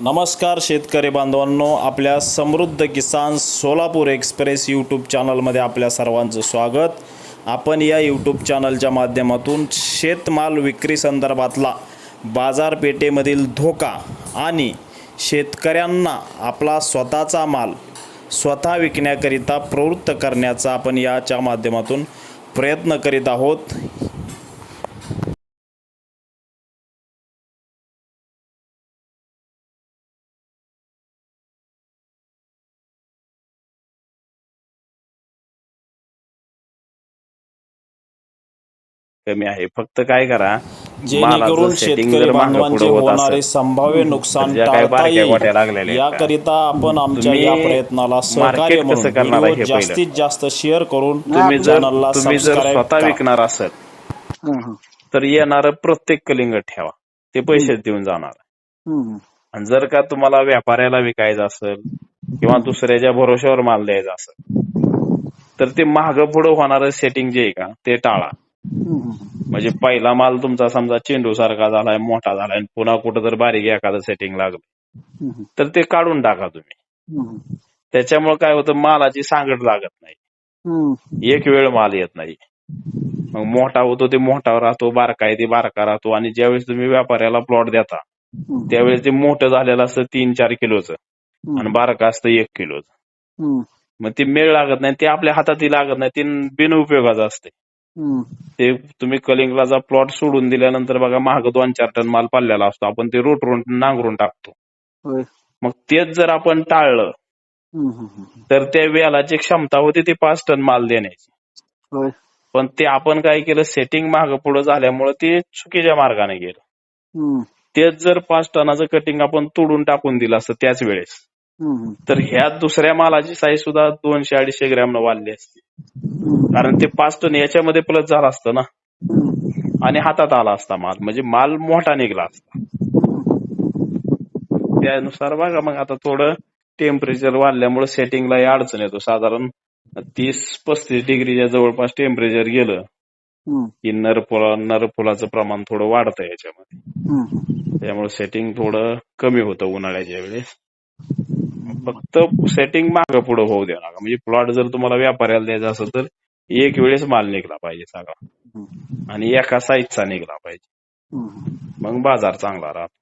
नमस्कार शेतकरी बांधवांनो आपल्या समृद्ध किसान सोलापूर एक्सप्रेस यूट्यूब चॅनलमध्ये आपल्या सर्वांचं स्वागत. आपण या यूट्यूब चॅनलच्या माध्यमातून शेतमाल विक्री संदर्भातला बाजारपेठेमधील धोका आणि शेतकऱ्यांना आपला स्वतःचा माल स्वतः विकण्याकरिता प्रवृत्त करण्याचा आपण याच्या माध्यमातून प्रयत्न करीत आहोत. कमी आहे फक्त काय करा जेणेकरून शेतकरी बांधवांचे होणारे संभाव्य नुकसान तर ज्या काही टाळता बारक्या गोट्या येईल लागलेल्या आहेत का? याकरिता आपण आमच्या तुम्ही या प्रयत्नाला सहकार्य market कसं म्हणून करणार आहे व्हिडिओ हे पहिलं. जास्तीत जास्त शेअर करून तुम्ही जर चॅनलला तुम्ही जर सबस्क्राईब स्वतः करा. विकणार असेल हं, हं. तर येणार प्रत्येक कलिंगड ठेवा ते पैसे देऊन जाणार हं. आणि जर का तुम्हाला व्यापाऱ्याला विकायचं असेल किंवा दुसऱ्याच्या भरोश्यावर माल द्यायचा असेल तर ते महाग पुढं होणारं सेटिंग जे आहे का ते टाळा. म्हणजे पहिला माल तुमचा समजा चेंडू सारखा झालाय मोठा झालाय पुन्हा कुठं तर बारीक एखादं सेटिंग लागलं तर ते काढून टाका तुम्ही. त्याच्यामुळे काय होतं मालाची सांगड लागत नाही. एक वेळ माल येत नाही. मग मोठा होतो ते मोठा राहतो बारका आहे ते बारका राहतो आणि ज्यावेळेस तुम्ही व्यापाऱ्याला प्लॉट देता त्यावेळेस ते मोठं झालेलं असतं तीन चार किलोचं आणि बारका असतं एक किलोचं. मग ते मेळ लागत नाही ते आपल्या हातातही लागत नाही ते बिनउपयोगाचं असते ते तुम्ही कलिंगलाचा प्लॉट सोडून दिल्यानंतर बघा महाग दोन चार टन माल पडलेला असतो आपण ते रोटरून नांगरून टाकतो. मग तेच जर आपण टाळलं. तर त्या वेळाची क्षमता होती ती पाच टन माल देण्याची. पण ते आपण काय केलं सेटिंग माग पुढे झाल्यामुळे ते चुकीच्या मार्गाने गेलं. तेच जर पाच टनाचं कटिंग आपण तोडून टाकून दिलं असतं त्याच वेळेस. तर ह्या दुसऱ्या मालाची साईज सुद्धा दोनशे अडीचशे ग्रॅम वाढली असती. कारण ते पाच टन याच्यामध्ये प्लस झालं असतं ना. आणि हातात आला असता माल म्हणजे माल मोठा निघला असता त्यानुसार बघा मग आता थोडं टेम्परेचर वाढल्यामुळे सेटिंगला अडचण येतो साधारण तीस पस्तीस डिग्रीच्या जवळपास टेम्परेचर गेलं. की नरफुला नरफुलाचं प्रमाण थोडं वाढतं याच्यामध्ये. त्यामुळे सेटिंग थोडं कमी होतं उन्हाळ्याच्या वेळेस फक्त सेटिंग मागं पुढं होऊ द्या नका म्हणजे प्लॉट जर तुम्हाला व्यापाऱ्याला द्यायचा असेल तर एक वेळेस माल निघला पाहिजे सगळा. आणि एका साईजचा निघला पाहिजे. मग बाजार चांगला राहतो.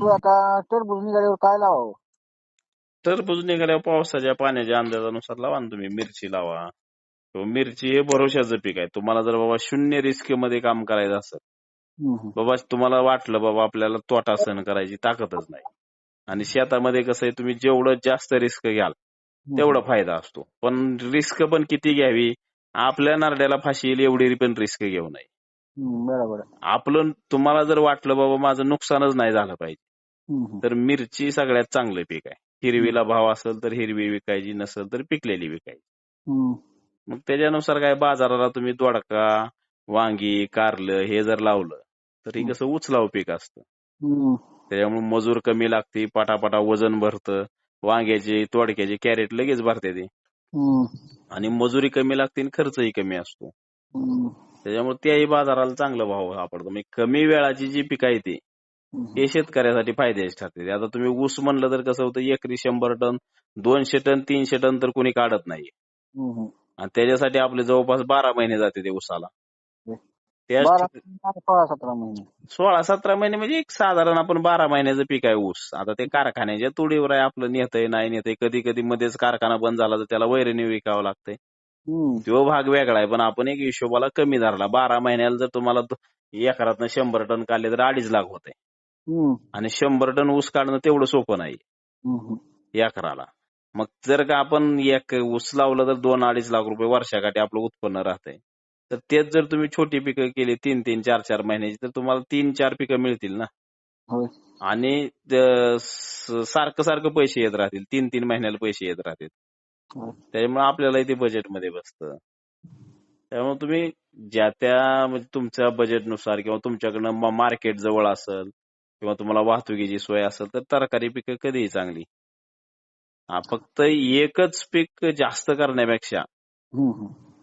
तू आता टरबूज निघाल्यावर काय लावावं टरबूज निघाल्यावर पावसाच्या पाण्याच्या अंदाजानुसार लावा ना तुम्ही. मिरची लावा. मिरची हे भरोशाचं पीक आहे. तुम्हाला जर बाबा शून्य रिस्कमध्ये काम करायचं असेल. बाबा तुम्हाला वाटलं बाबा आपल्याला तोटा सहन करायची ताकदच नाही. आणि शेतामध्ये कसं आहे तुम्ही जेवढं जास्त रिस्क घ्याल तेवढा फायदा असतो पण रिस्क पण किती घ्यावी आपल्या नारड्याला फाशी येईल एवढी पण रिस्क घेऊ नये. बरोबर. आपलं तुम्हाला जर वाटलं बाबा माझं नुकसानच नाही झालं पाहिजे. तर मिरची सगळ्यात चांगलं पीक आहे हिरवीला भाव असेल तर हिरवी विकायची नसेल तर पिकलेली विकायची. मग त्याच्यानुसार काय बाजाराला तुम्ही दोडका वांगी कारलं हे जर लावलं तर हे कसं उचलाव पीक असतं. त्याच्यामुळे मजूर कमी लागते पाटापाटा वजन भरतं वांग्याचे तोडक्याचे कॅरेट लगेच भरते ते. आणि मजुरी कमी लागते आणि खर्चही कमी असतो. त्याच्यामुळे त्याही बाजाराला चांगला भाव सापडतो म्हणजे कमी वेळाची जी पिकं आहे ती हं. शेतकऱ्यासाठी फायद्याचे ठरते आता तुम्ही ऊस म्हणलं तर कसं होतं एकरी शंभर टन दोनशे टन तीनशे टन तर कोणी काढत नाही. आणि त्याच्यासाठी आपले जवळपास बारा महिने जाते ते ऊसाला बारा सोळा सतरा महिने. सोळा सतरा महिने म्हणजे एक साधारण आपण बारा महिन्याचं पीक आहे ऊस. आता ते कारखान्याच्या तुडीवर आहे आपलं नेतंय नाही नेतंय कधी कधी मध्येच कारखाना बंद झाला तर त्याला वैरणी विकावं लागतंय. तो भाग वेगळा आहे पण आपण एक हिशोबाला कमी धरला. बारा महिन्याला जर तुम्हाला एकरातनं शंभर टन काढले तर अडीच लाख होते. आणि शंभर टन ऊस काढणं तेवढं सोपं नाही. एकराला. मग जर का आपण एक ऊस लावलं तर दोन अडीच लाख रुपये वर्षाकाठी आपलं उत्पन्न राहतंय. तर तेच जर तुम्ही छोटी पिकं केली तीन तीन चार चार महिन्याची तर तुम्हाला तीन चार पिकं मिळतील ना होय. आणि त- स- सारखं सारखं पैसे येत राहतील तीन तीन महिन्याला पैसे येत राहतील होय. त्याच्यामुळे आपल्यालाही ते बजेटमध्ये बसतं त्यामुळे तुम्ही ज्या त्या म्हणजे तुमच्या बजेटनुसार किंवा तुमच्याकडनं मार्केट जवळ असेल किंवा तुम्हाला वाहतुकीची सोय असेल तर तरकारी पिकं कधीही चांगली हा फक्त एकच पीक जास्त करण्यापेक्षा.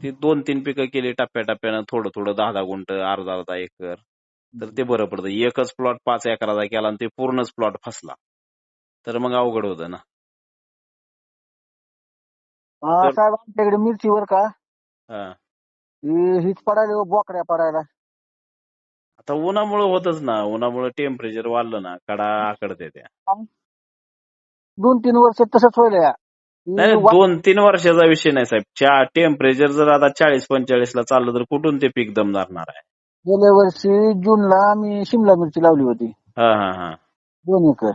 ती दोन तीन पिकं केली टप्प्याटप्प्यानं थोडं थोडं दहा दहा गुंट अर्धा अर्धा एकर. तर ते बरं पडतं. एकच प्लॉट पाच एकराचा केला आणि ते पूर्णच प्लॉट फसला. तर मग अवघड होतं ना. साहेब आमच्याकडे मिरचीवर का? हा. हीच पडायला हो, बोकड्या पडायला. आता उन्हामुळे होतच ना. उन्हामुळे टेम्परेचर वाढलं ना. कडा आकडते त्या. दोन तीन वर्ष तसंच होईल या. नाही दोन तीन वर्षाचा विषय नाही साहेब. चा टेम्परेचर जर आता चाळीस पंचेचाळीस ला चाललं तर कुठून ते पीक दम धरणार आहे? गेल्या वर्षी जूनला आम्ही शिमला मिरची लावली होती. हा हा हा. दोन एकर.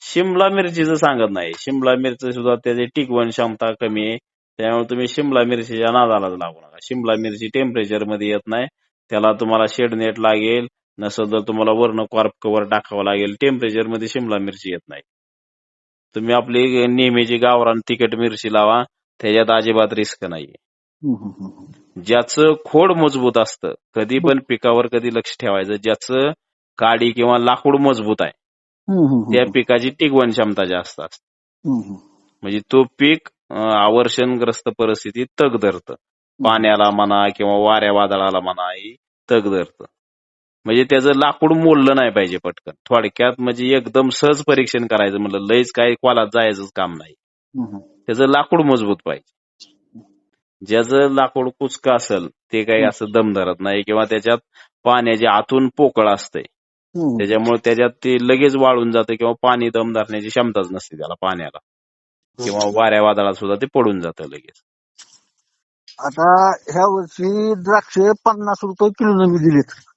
शिमला मिरचीचं सांगत नाही. शिमला मिरची सुद्धा त्याची टिकवण क्षमता कमी आहे. त्यामुळे तुम्ही शिमला मिरचीच्या नादालाच लागू नका. शिमला मिरची टेम्परेचरमध्ये येत नाही. त्याला तुम्हाला शेड नेट लागेल. नसेल तर तुम्हाला वर्ण कॉर्प कव्हर टाकावं लागेल. टेम्परेचरमध्ये शिमला मिरची येत नाही. तुम्ही आपली नेहमीची गावरान तिखट मिरची लावा त्याच्यात अजिबात रिस्क हम्म. ज्याचं खोड मजबूत असतं कधी पण पिकावर कधी लक्ष ठेवायचं ज्याचं काडी किंवा लाकूड मजबूत आहे त्या. पिकाची टिकवण क्षमता जास्त असते. म्हणजे तो पीक आवर्षणग्रस्त परिस्थितीत तग धरतं पाण्याला म्हणा किंवा वाऱ्या वादळाला म्हणा ही तग धरतं म्हणजे त्याचं लाकूड मोडलं नाही पाहिजे पटकन. थोडक्यात म्हणजे एकदम सहज परीक्षण करायचं म्हणलं लईच काय कॉलात जायचंच काम नाही. त्याचं लाकूड मजबूत पाहिजे. ज्याचं लाकूड कुचका असेल ते काही असं दम धरत नाही किंवा त्याच्यात पाण्याचे आतून पोकळ असते. त्याच्यामुळे त्याच्यात ते लगेच वाळून जातं किंवा पाणी दम धरण्याची क्षमताच नसते त्याला पाण्याला. किंवा वाऱ्या वादळात सुद्धा ते पडून जातं लगेच. आता ह्या वर्षी द्राक्ष पन्नास रुपये किलो मी दिलेत.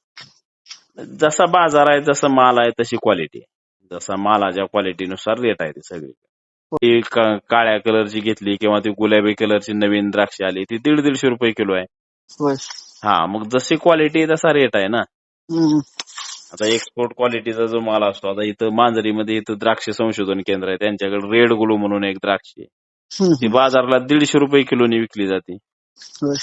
जसा बाजार आहे जसा माल आहे तशी क्वालिटी आहे. जसा मालाच्या क्वालिटीनुसार रेट आहे ती सगळी. ती का- काळ्या कलरची घेतली किंवा ती गुलाबी कलरची नवीन द्राक्ष आली ती दीड दीडशे रुपये किलो आहे. होय. हा मग जशी क्वालिटी तसा रेट आहे ना. हम्म. आता एक्सपोर्ट क्वालिटीचा जो माल असतो आता इथं मांजरीमध्ये इथं द्राक्ष संशोधन केंद्र आहे त्यांच्याकडे रेड गुलू म्हणून एक द्राक्ष आहे. हम्म. ती बाजारला दीडशे रुपये किलोनी विकली जाते. होय.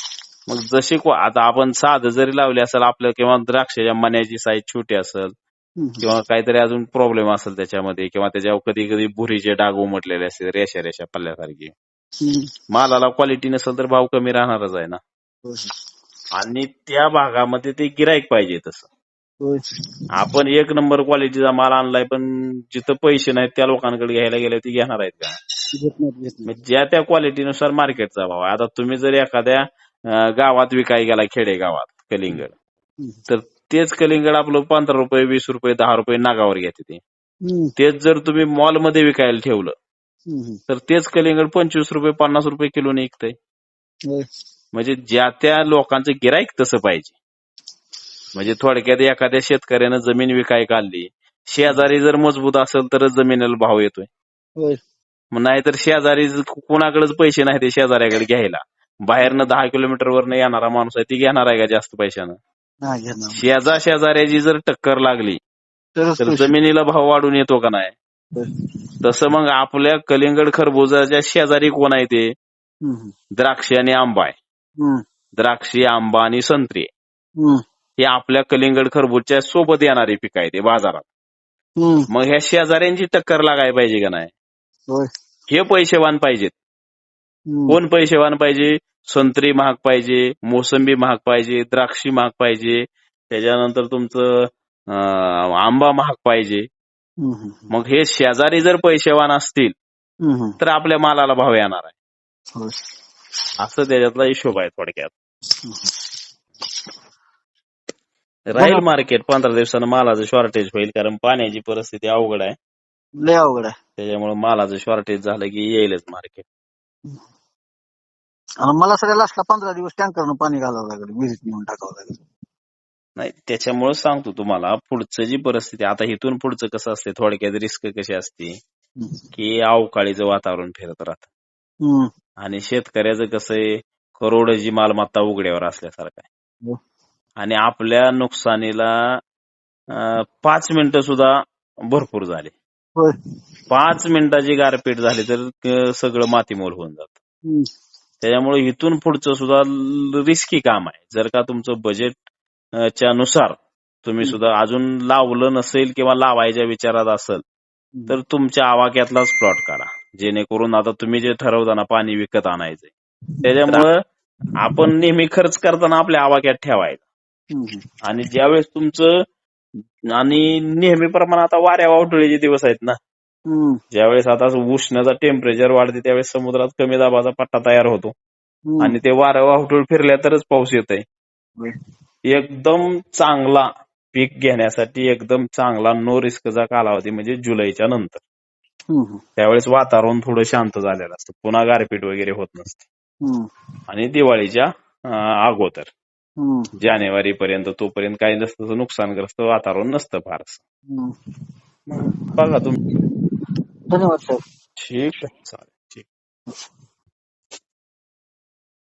मग जशी आता आपण साधं जरी लावली असेल आपलं किंवा द्राक्षाच्या मण्याची साईज छोटी असेल. किंवा काहीतरी अजून प्रॉब्लेम असेल त्याच्यामध्ये किंवा त्याच्यावर कधी कधी भुरीचे डाग उमटलेले असते रेषा रेषा पल्ल्यासारखी. मालाला क्वालिटी नसेल तर भाव कमी राहणारच आहे ना. आणि त्या भागामध्ये ते गिराईक पाहिजे तसं. आपण एक नंबर क्वालिटीचा माल आणलाय पण जिथं पैसे नाहीत त्या लोकांकडे घ्यायला गेले ते घेणार आहेत का ज्या त्या क्वालिटीनुसार मार्केटचा भाव आहे आता तुम्ही जर एखाद्या गावात विकाय गेला खेडे गावात कलिंगड. तर तेच कलिंगड आपलं पंधरा रुपये वीस रुपये दहा रुपये नागावर घेते ते. तेच जर तुम्ही मॉलमध्ये विकायला ठेवलं. तर तेच कलिंगड पंचवीस रुपये पन्नास रुपये किलोने विकतंय होय. म्हणजे ज्या त्या लोकांचं गिराईक तसं पाहिजे म्हणजे थोडक्यात एखाद्या शेतकऱ्यानं जमीन विकाय काढली शेजारी जर मजबूत असेल तरच जमिनीला भाव येतोय नाहीतर शेजारी कुणाकडेच पैसे नाही ते शेजाऱ्याकडे घ्यायला बाहेरनं दहा किलोमीटरवरनं येणारा माणूस आहे ती घेणार आहे का जास्त पैशानं नाही घेणार शेजा शेजाऱ्याची जर टक्कर लागली तरच तर पैसे. जमिनीला भाव वाढून येतो का नाही. तसं मग आपल्या कलिंगड खरबुजाच्या शेजारी कोण आहे ते हम्म. द्राक्ष आणि आंबा आहे हम्म. द्राक्षी आंबा आणि संत्री आहे. हम्म. हे आपल्या कलिंगड खरबूजच्या सोबत येणारे पीक आहे ते बाजारात हम्म. मग ह्या शेजाऱ्यांची टक्कर लागायला पाहिजे का नाही होय. हे पैसेवान पाहिजेत हम्म. कोण पैसेवान पाहिजे संत्री महाग पाहिजे मोसंबी महाग पाहिजे द्राक्षी महाग पाहिजे त्याच्यानंतर तुमचं आंबा महाग पाहिजे. मग हे शेजारी जर पैसेवान असतील. तर आपल्या मालाला भाव येणार आहे. होय. असं त्याच्यातला हिशोब आहे थोडक्यात. राहील मार्केट पंधरा दिवसानं मालाचं शॉर्टेज होईल कारण पाण्याची परिस्थिती अवघड आहे. लय अवघड आहे. त्याच्यामुळे मालाचं शॉर्टेज झालं की येईलच मार्केट मला सगळ्या लास्टला पंधरा दिवस टँकरनं पाणी घालावं लागेल विहिरीत नेऊन टाकावं लागेल नाही त्याच्यामुळे सांगतो तुम्हाला पुढचं जी परिस्थिती आता इथून पुढचं कसं असते थोडक्यात रिस्क कशी असते. की अवकाळीचं वातावरण फिरत राहतं. आणि शेतकऱ्याचं कसं आहे करोडची मालमत्ता उघड्यावर असल्यासारखं आहे हो. आणि आपल्या नुकसानीला पाच मिनिटं सुद्धा भरपूर झाले. पाच मिनिटाची गारपीट झाली तर सगळं मातीमोल होऊन जातं. त्याच्यामुळे इथून पुढचं सुद्धा रिस्की काम आहे. जर का तुमचं बजेट च्या नुसार तुम्ही सुद्धा अजून लावलं नसेल किंवा लावायच्या विचारात असेल तर तुमच्या आवाक्यातलाच प्लॉट काढा. जेणेकरून आता तुम्ही जे ठरवताना पाणी विकत आणायचंय. त्याच्यामुळं आपण नेहमी खर्च करताना आपल्या आवाक्यात ठेवायचा. आणि ज्यावेळेस तुमचं आणि नेहमीप्रमाणे आता वाऱ्या वावटळीचे दिवस आहेत ना ज्यावेळेस आता उष्णता टेम्परेचर वाढते त्यावेळेस समुद्रात कमी दाबाचा पट्टा तयार होतो. आणि ते वारं वाहटून फिरल्या तरच पाऊस येत एकदम चांगला पीक घेण्यासाठी एकदम चांगला नो रिस्कचा कालावधी म्हणजे जुलैच्या नंतर. त्यावेळेस वातावरण थोडं शांत झालेलं असतं. पुन्हा गारपीट वगैरे होत नसते. आणि दिवाळीच्या अगोदर. जानेवारी पर्यंत तोपर्यंत काही नसतं नुकसानग्रस्त वातावरण नसतं फारस. बघा तुम्ही. धन्यवाद साहेब ठीक आहे चालेल ठीक